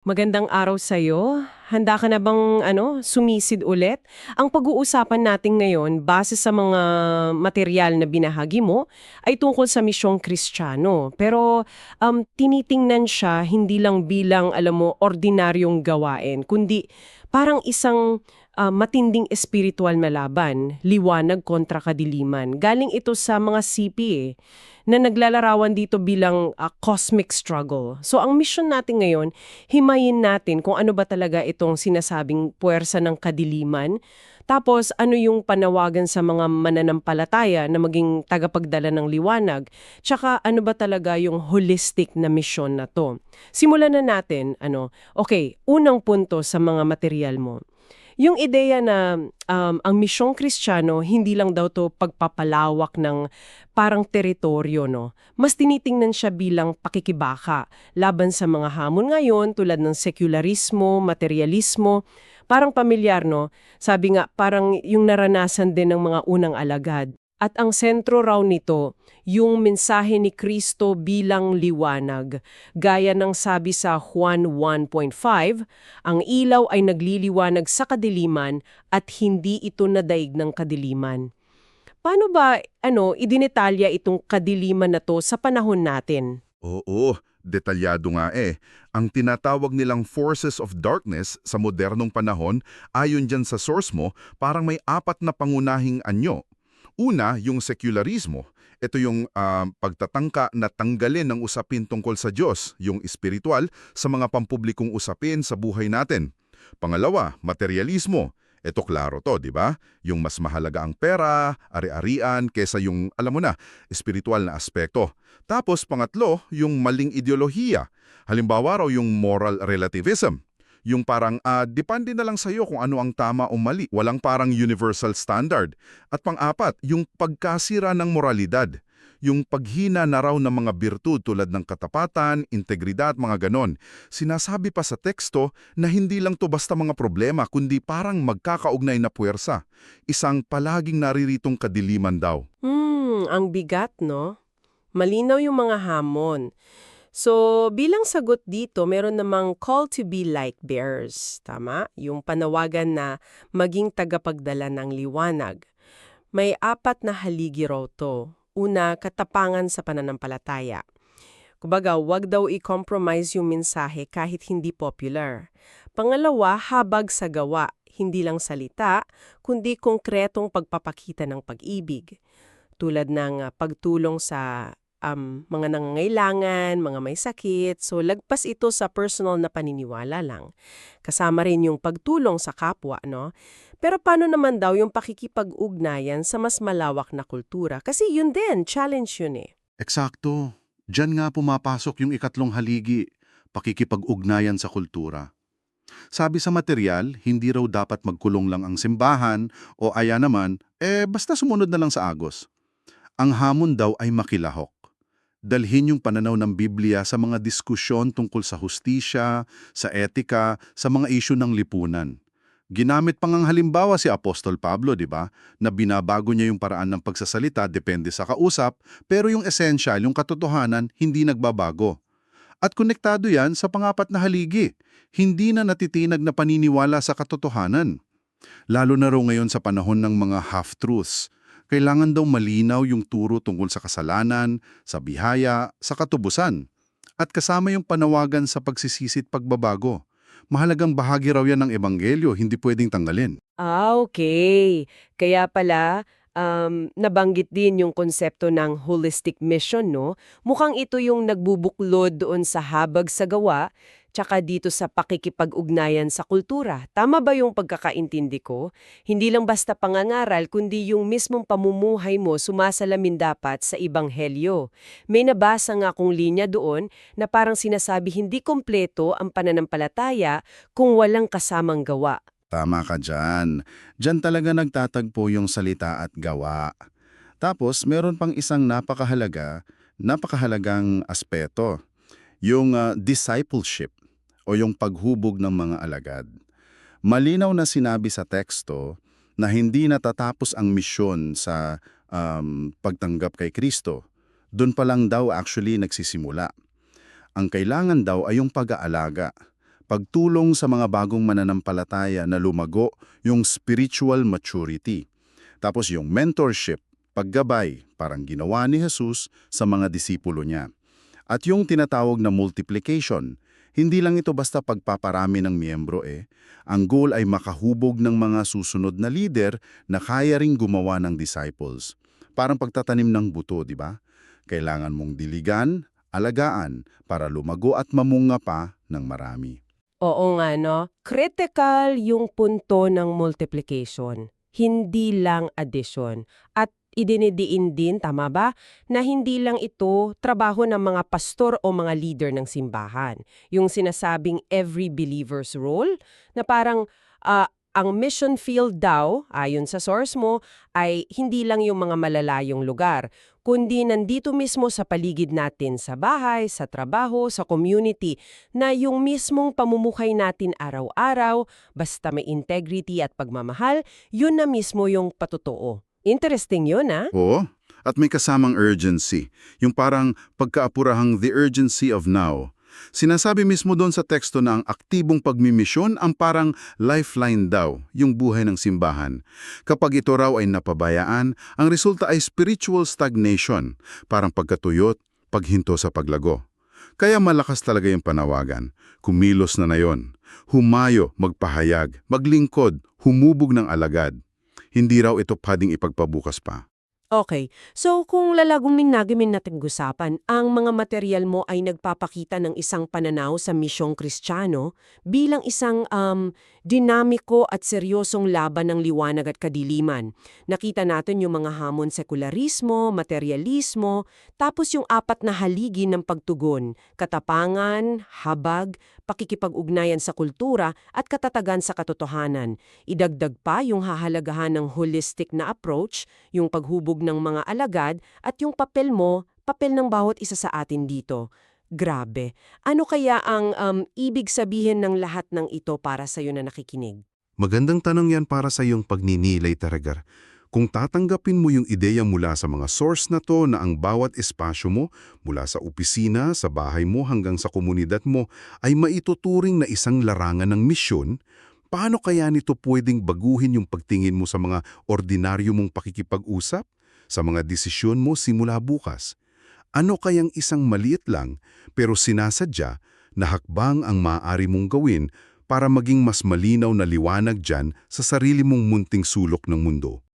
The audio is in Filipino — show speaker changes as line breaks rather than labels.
Magandang araw sa iyo. Handa ka na bang ano, sumisid ulit? Ang pag-uusapan natin ngayon base sa mga material na binahagi mo ay tungkol sa misyong Kristiyano. Pero um, tinitingnan siya hindi lang bilang alam mo ordinaryong gawain, kundi parang isang ah, matinding espiritual na laban, liwanag kontra kadiliman. Galing ito sa mga CP eh na naglalarawan dito bilang ah, cosmic struggle. So ang mission natin ngayon, himayin natin kung ano ba talaga itong sinasabing puwersa ng kadiliman, tapos ano yung panawagan sa mga mananampalataya na maging tagapagdala ng liwanag, tsaka ano ba talaga yung holistic na mission na to. Simulan na natin, ano, okay, unang punto sa mga material mo. Yung ideya na um, ang misyong kristyano, hindi lang daw to pagpapalawak ng parang teritoryo, no? Mas tinitingnan siya bilang pakikibaka laban sa mga hamon ngayon tulad ng sekularismo, materialismo, parang pamilyar, no? Sabi nga, parang yung naranasan din ng mga unang alagad. At ang sentro raw nito, yung mensahe ni Kristo bilang liwanag. Gaya ng sabi sa Juan 1.5, ang ilaw ay nagliliwanag sa kadiliman at hindi ito nadaig ng kadiliman. Paano ba ano idinetalya itong kadiliman na to sa panahon natin?
Oo, detalyado nga eh. Ang tinatawag nilang forces of darkness sa modernong panahon, ayon dyan sa source mo, parang may apat na pangunahing anyo. Una, yung sekularismo. Ito yung ah, pagtatangka na tanggalin ng usapin tungkol sa Diyos, yung espiritual, sa mga pampublikong usapin sa buhay natin. Pangalawa, materialismo. Ito klaro to, di ba? Yung mas mahalaga ang pera, ari-arian, kesa yung, alam mo na, espiritual na aspekto. Tapos pangatlo, yung maling ideolohiya. Halimbawa raw yung moral relativism. Yung parang, ah, depende na lang sa'yo kung ano ang tama o mali. Walang parang universal standard. At pang-apat, yung pagkasira ng moralidad. Yung paghina na raw ng mga birtud tulad ng katapatan, integridad, mga ganon. Sinasabi pa sa teksto na hindi lang to basta mga problema kundi parang magkakaugnay na puwersa. Isang palaging nariritong kadiliman daw.
Hmm, ang bigat, no? Malinaw yung mga hamon. So, bilang sagot dito, meron namang call to be light bearers. Tama? Yung panawagan na maging tagapagdala ng liwanag. May apat na haligi raw to. Una, katapangan sa pananampalataya. Kumbaga, wag daw i-compromise yung mensahe kahit hindi popular. Pangalawa, habag sa gawa. Hindi lang salita, kundi konkretong pagpapakita ng pag-ibig. Tulad ng ah, pagtulong sa um, mga nangangailangan, mga may sakit. So, lagpas ito sa personal na paniniwala lang. Kasama rin yung pagtulong sa kapwa, no? Pero paano naman daw yung pakikipag-ugnayan sa mas malawak na kultura? Kasi yun din, challenge yun eh.
Eksakto. Diyan nga pumapasok yung ikatlong haligi, pakikipag-ugnayan sa kultura. Sabi sa material, hindi raw dapat magkulong lang ang simbahan o aya naman, eh basta sumunod na lang sa agos. Ang hamon daw ay makilahok. Dalhin yung pananaw ng Biblia sa mga diskusyon tungkol sa hustisya, sa etika, sa mga isyu ng lipunan. Ginamit pang ang halimbawa si Apostol Pablo, di ba? Na binabago niya yung paraan ng pagsasalita depende sa kausap, pero yung essential, yung katotohanan, hindi nagbabago. At konektado yan sa pangapat na haligi. Hindi na natitinag na paniniwala sa katotohanan. Lalo na raw ngayon sa panahon ng mga half-truths. Kailangan daw malinaw yung turo tungkol sa kasalanan, sa bihaya, sa katubusan. At kasama yung panawagan sa pagsisisit pagbabago. Mahalagang bahagi raw yan ng ebanghelyo, hindi pwedeng tanggalin.
Ah, okay. Kaya pala, um, nabanggit din yung konsepto ng holistic mission, no? Mukhang ito yung nagbubuklod doon sa habag sa gawa, tsaka dito sa pakikipag-ugnayan sa kultura. Tama ba yung pagkakaintindi ko? Hindi lang basta pangangaral, kundi yung mismong pamumuhay mo sumasalamin dapat sa ibanghelyo. May nabasa nga akong linya doon na parang sinasabi hindi kompleto ang pananampalataya kung walang kasamang gawa.
Tama ka dyan. Dyan talaga nagtatagpo yung salita at gawa. Tapos, meron pang isang napakahalaga, napakahalagang aspeto. Yung ah, discipleship o yung paghubog ng mga alagad. Malinaw na sinabi sa teksto na hindi natatapos ang misyon sa um, pagtanggap kay Kristo. Doon pa lang daw actually nagsisimula. Ang kailangan daw ay yung pag-aalaga, pagtulong sa mga bagong mananampalataya na lumago yung spiritual maturity. Tapos yung mentorship, paggabay, parang ginawa ni Jesus sa mga disipulo niya. At yung tinatawag na multiplication, hindi lang ito basta pagpaparami ng miyembro eh. Ang goal ay makahubog ng mga susunod na leader na kaya ring gumawa ng disciples. Parang pagtatanim ng buto, di ba? Kailangan mong diligan, alagaan, para lumago at mamunga pa ng marami.
Oo nga, no? Critical yung punto ng multiplication. Hindi lang addition. At idinidiin din, tama ba, na hindi lang ito trabaho ng mga pastor o mga leader ng simbahan. Yung sinasabing every believer's role, na parang ah, ang mission field daw, ayon sa source mo, ay hindi lang yung mga malalayong lugar, kundi nandito mismo sa paligid natin sa bahay, sa trabaho, sa community, na yung mismong pamumuhay natin araw-araw, basta may integrity at pagmamahal, yun na mismo yung patotoo. Interesting yun, ah.
Oo, at may kasamang urgency. Yung parang pagkaapurahang the urgency of now. Sinasabi mismo doon sa teksto na ang aktibong pagmimisyon ang parang lifeline daw, yung buhay ng simbahan. Kapag ito raw ay napabayaan, ang resulta ay spiritual stagnation, parang pagkatuyot, paghinto sa paglago. Kaya malakas talaga yung panawagan. Kumilos na na yon. Humayo, magpahayag, maglingkod, humubog ng alagad. Hindi raw ito pwedeng ipagpabukas pa.
Okay, so kung lalagumin nagamin natin gusapan, ang mga material mo ay nagpapakita ng isang pananaw sa misyong kristyano bilang isang um, dinamiko at seryosong laban ng liwanag at kadiliman. Nakita natin yung mga hamon sekularismo, materialismo, tapos yung apat na haligi ng pagtugon, katapangan, habag, pakikipag-ugnayan sa kultura at katatagan sa katotohanan. Idagdag pa yung hahalagahan ng holistic na approach, yung paghubog ng mga alagad at yung papel mo, papel ng bawat isa sa atin dito. Grabe. Ano kaya ang um, ibig sabihin ng lahat ng ito para sa iyo na nakikinig?
Magandang tanong yan para sa iyong pagninilay taragar. Kung tatanggapin mo yung ideya mula sa mga source na to na ang bawat espasyo mo, mula sa opisina, sa bahay mo hanggang sa komunidad mo, ay maituturing na isang larangan ng misyon, paano kaya nito pwedeng baguhin yung pagtingin mo sa mga ordinaryo mong pakikipag-usap? Sa mga desisyon mo simula bukas? Ano kayang isang maliit lang pero sinasadya na hakbang ang maaari mong gawin para maging mas malinaw na liwanag dyan sa sarili mong munting sulok ng mundo?